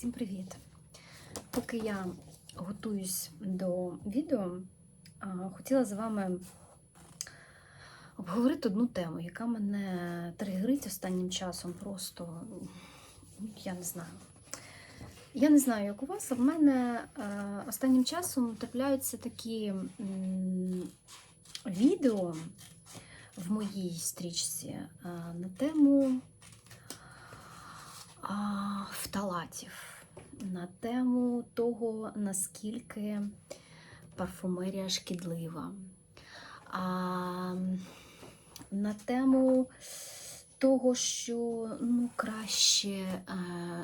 Всім привіт! Поки я готуюсь до відео, хотіла з вами обговорити одну тему, яка мене тригерить останнім часом. Просто я не знаю. Я не знаю, як у вас, а в мене е, останнім часом трапляються такі відео в моїй стрічці е, на тему фталатів, на тему того, наскільки парфумерія шкідлива, а, на тему того, що ну, краще е,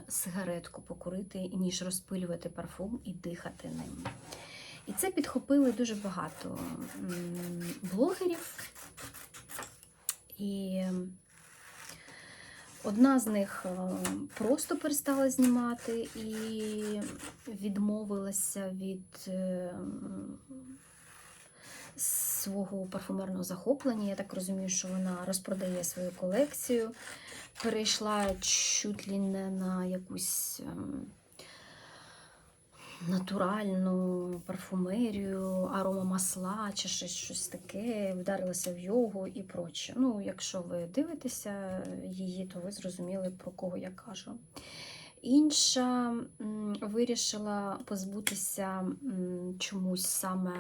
сигаретку покурити, ніж розпилювати парфум і дихати ним. І це підхопили дуже багато блогерів. І Одна з них е, просто перестала знімати і відмовилася від е, свого парфумерного захоплення. Я так розумію, що вона розпродає свою колекцію, перейшла чуть ли не на якусь ем, натуральну парфумерію, аромамасла чи щось, щось таке, вдарилася в йогу і проче. Ну, якщо ви дивитеся її, то ви зрозуміли, про кого я кажу. Інша вирішила позбутися чомусь саме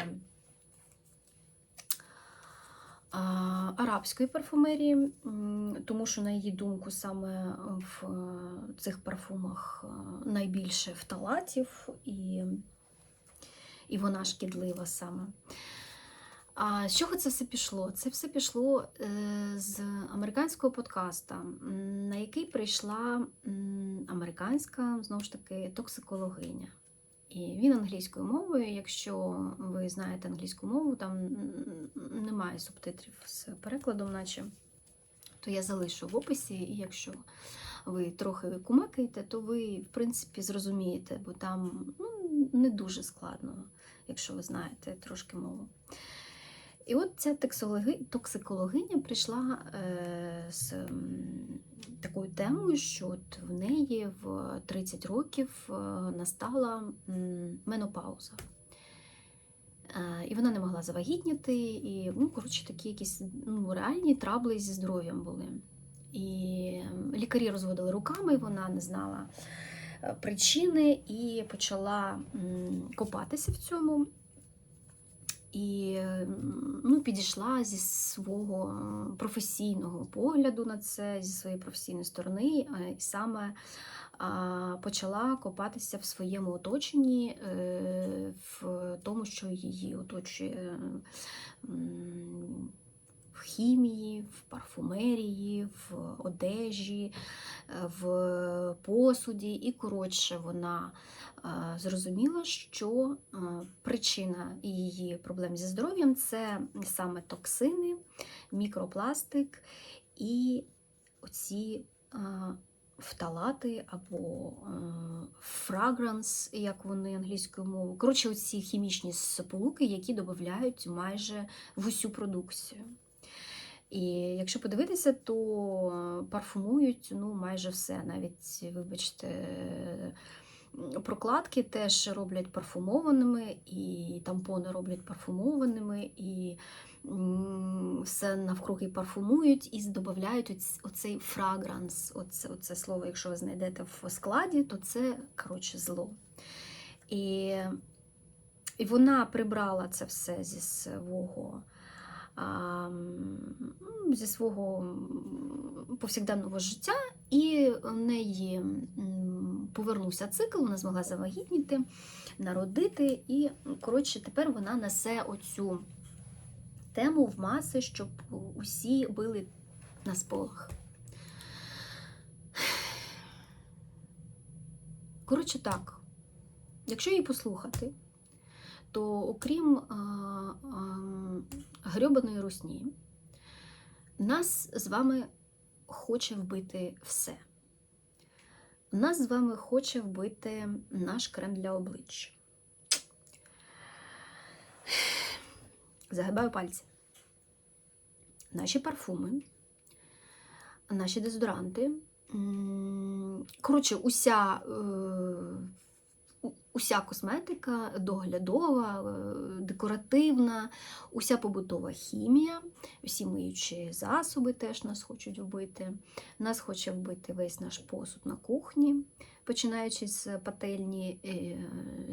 арабської парфумерії, тому що, на її думку, саме в е, цих парфумах е, найбільше фталатів, і, і вона шкідлива саме. А з чого це все пішло? Це все пішло е, з американського подкаста, на який прийшла американська знову ж таки токсикологиня. І він англійською мовою. Якщо ви знаєте англійську мову, там немає субтитрів з перекладом, наче, то я залишу в описі, і якщо ви трохи кумекаєте, то ви, в принципі, зрозумієте, бо там ну, не дуже складно, якщо ви знаєте трошки мову. І от ця токсикологиня прийшла е, з такою темою, що от в неї в 30 років е, настала менопауза. Е, І вона не могла завагітніти, і, ну, коротше, такі якісь ну, реальні трабли зі здоров'ям були. І лікарі розводили руками, вона не знала причини і почала копатися в цьому. І ну, підійшла зі свого е, професійного погляду на це, зі своєї професійної сторони, е, і саме почала копатися в своєму оточенні, е, в тому, що її оточує в хімії, в парфумерії, в одежі, е, в посуді. І, коротше, вона е, зрозуміла, що е, причина її проблем зі здоров'ям це саме токсини, мікропластик і оці фталати або фрагранс, як вони англійською мовою. Коротше, оці хімічні сполуки, які додають майже в усю продукцію. І якщо подивитися, то парфумують ну, майже все. Навіть, вибачте, прокладки теж роблять парфумованими, і тампони роблять парфумованими, і все навкруги парфумують і додають оцей фрагранс. Оце, оце слово, якщо ви знайдете в складі, то це коротше зло. І, і вона прибрала це все зі свого. Зі свого повсякденного життя, і в неї повернувся цикл, вона змогла завагітніти, народити, і, коротше, тепер вона несе оцю тему в маси, щоб усі били на сполох. Коротше, так, якщо її послухати, то окрім а, а, грьобаної русні, нас з вами хоче вбити все. Нас з вами хоче вбити наш крем для обличчя. Загибаю пальці. Наші парфуми, наші дезодоранти. Коротше, уся е, уся косметика доглядова, е, декоративна, уся побутова хімія, усі миючі засоби теж нас хочуть вбити. Нас хоче вбити весь наш посуд на кухні, починаючи з пательні, е,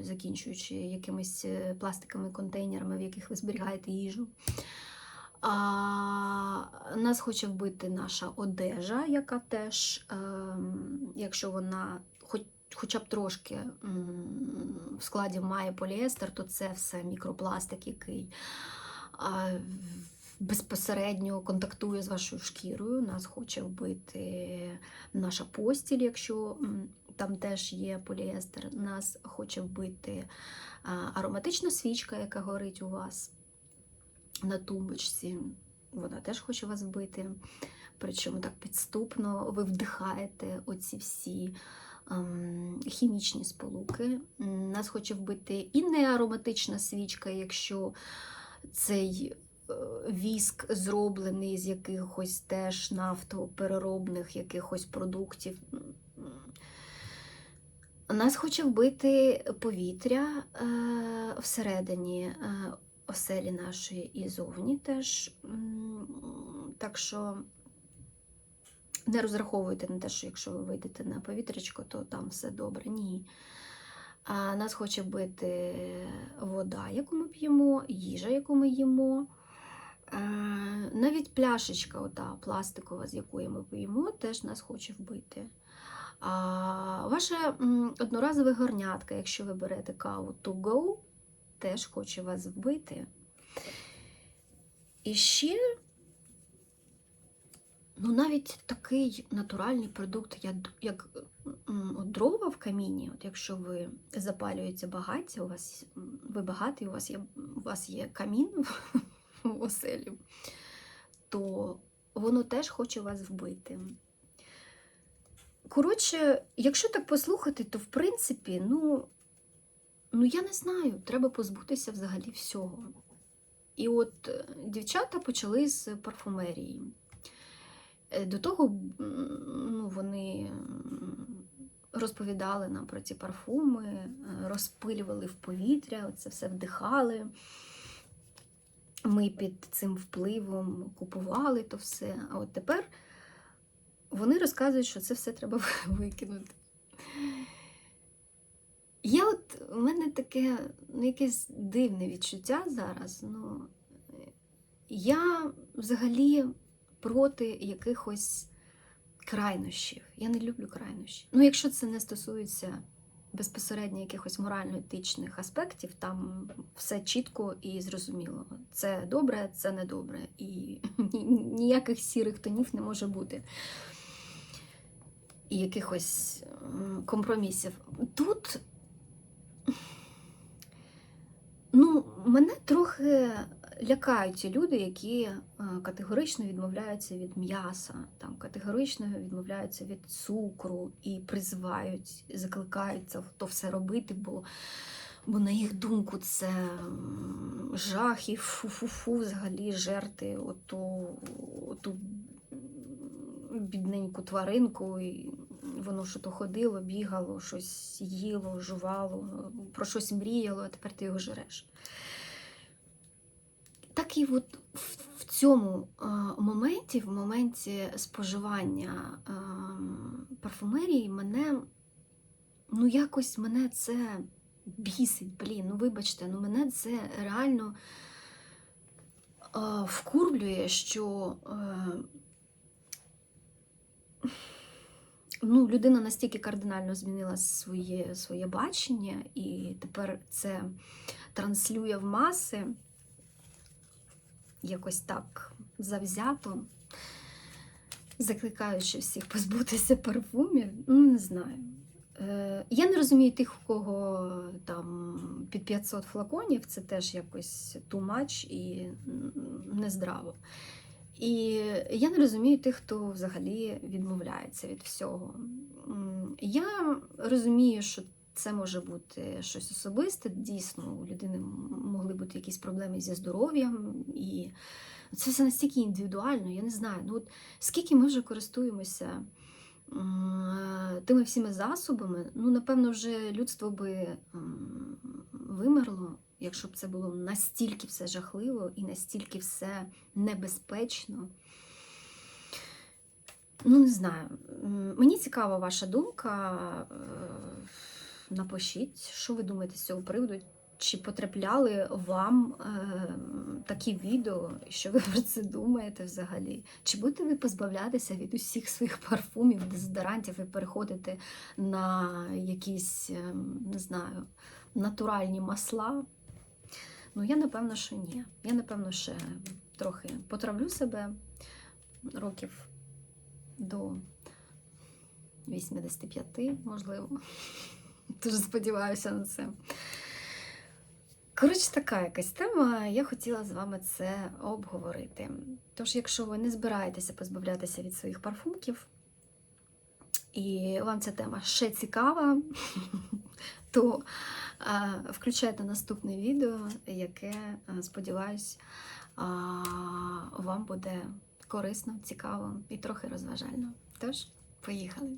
закінчуючи якимись е, пластиковими контейнерами, в яких ви зберігаєте їжу. А, нас хоче вбити наша одежа, яка теж, ем, якщо вона хоча б трошки в складі має поліестер, то це все мікропластик, який безпосередньо контактує з вашою шкірою. Нас хоче вбити наша постіль, якщо там теж є поліестер. Нас хоче вбити ароматична свічка, яка горить у вас на тумбочці. Вона теж хоче вас вбити. Причому так підступно ви вдихаєте оці всі хімічні сполуки. Нас хоче вбити і не ароматична свічка, якщо цей е, віск зроблений з якихось теж нафтопереробних якихось продуктів. Нас хоче вбити повітря е, всередині е, оселі нашої і зовні теж. Так що не розраховуйте на те, що якщо ви вийдете на повітрячко, то там все добре. Ні. А нас хоче вбити вода, яку ми п'ємо, їжа, яку ми їмо. Навіть пляшечка, ота пластикова, з якої ми п'ємо, теж нас хоче вбити. А ваша м, одноразова горнятка, якщо ви берете каву to go, теж хоче вас вбити. І ще, ну навіть такий натуральний продукт, як, дрова в каміні, от якщо ви запалюєте багаття, у вас ви багатий, у вас є, у вас є камін в оселі, то воно теж хоче вас вбити. Коротше, якщо так послухати, то в принципі, ну, ну я не знаю, треба позбутися взагалі всього. І от е, дівчата почали з парфумерії. Е, До того ну, вони розповідали нам про ці парфуми, е, розпилювали в повітря, це все вдихали. Ми під цим впливом купували то все. А от тепер вони розказують, що це все треба викинути. Я от, у мене таке ну, якесь дивне відчуття зараз. Ну, я взагалі проти якихось крайнощів. Я не люблю крайнощі. Ну, якщо це не стосується безпосередньо якихось морально-етичних аспектів, там все чітко і зрозуміло. Це добре, це не добре. І ніяких сірих тонів не може бути. І якихось компромісів. Тут ну, мене трохи лякають люди, які е, категорично відмовляються від м'яса, там, категорично відмовляються від цукру і призивають, закликають то все робити, бо, бо на їх думку це жах і фу-фу-фу взагалі жерти оту, оту бідненьку тваринку. І воно що то ходило, бігало, щось їло, жувало, про щось мріяло, а тепер ти його жереш. Так і от в, цьому моменті, в моменті споживання парфумерії, мене, ну якось мене це бісить, блін, ну вибачте, ну мене це реально вкурблює, що е, ну, людина настільки кардинально змінила своє, своє бачення, і тепер це транслює в маси якось так завзято, закликаючи всіх позбутися парфумів, ну не знаю. Е, Я не розумію тих, у кого там під 500 флаконів, це теж якось too much і нездраво. І я не розумію тих, хто взагалі відмовляється від всього. Я розумію, що це може бути щось особисте. Дійсно, у людини могли бути якісь проблеми зі здоров'ям, і це все настільки індивідуально, я не знаю. Ну, от скільки ми вже користуємося тими всіми засобами, ну, напевно, вже людство би вимерло, якщо б це було настільки все жахливо і настільки все небезпечно. Ну, не знаю. Мені цікава ваша думка. Напишіть, що ви думаєте з цього приводу. Чи потрапляли вам е, такі відео, що ви про це думаєте взагалі? Чи будете ви позбавлятися від усіх своїх парфумів, дезодорантів і переходити на якісь, е, не знаю, натуральні масла? Ну, я напевно, що ні. Я, напевно, ще трохи потравлю себе років до 85, можливо. Дуже сподіваюся на це. Коротше, така якась тема. Я хотіла з вами це обговорити. Тож, якщо ви не збираєтеся позбавлятися від своїх парфумків, і вам ця тема ще цікава, то включайте наступне відео, яке, а, сподіваюсь, вам буде корисно, цікаво і трохи розважально. Тож, поїхали!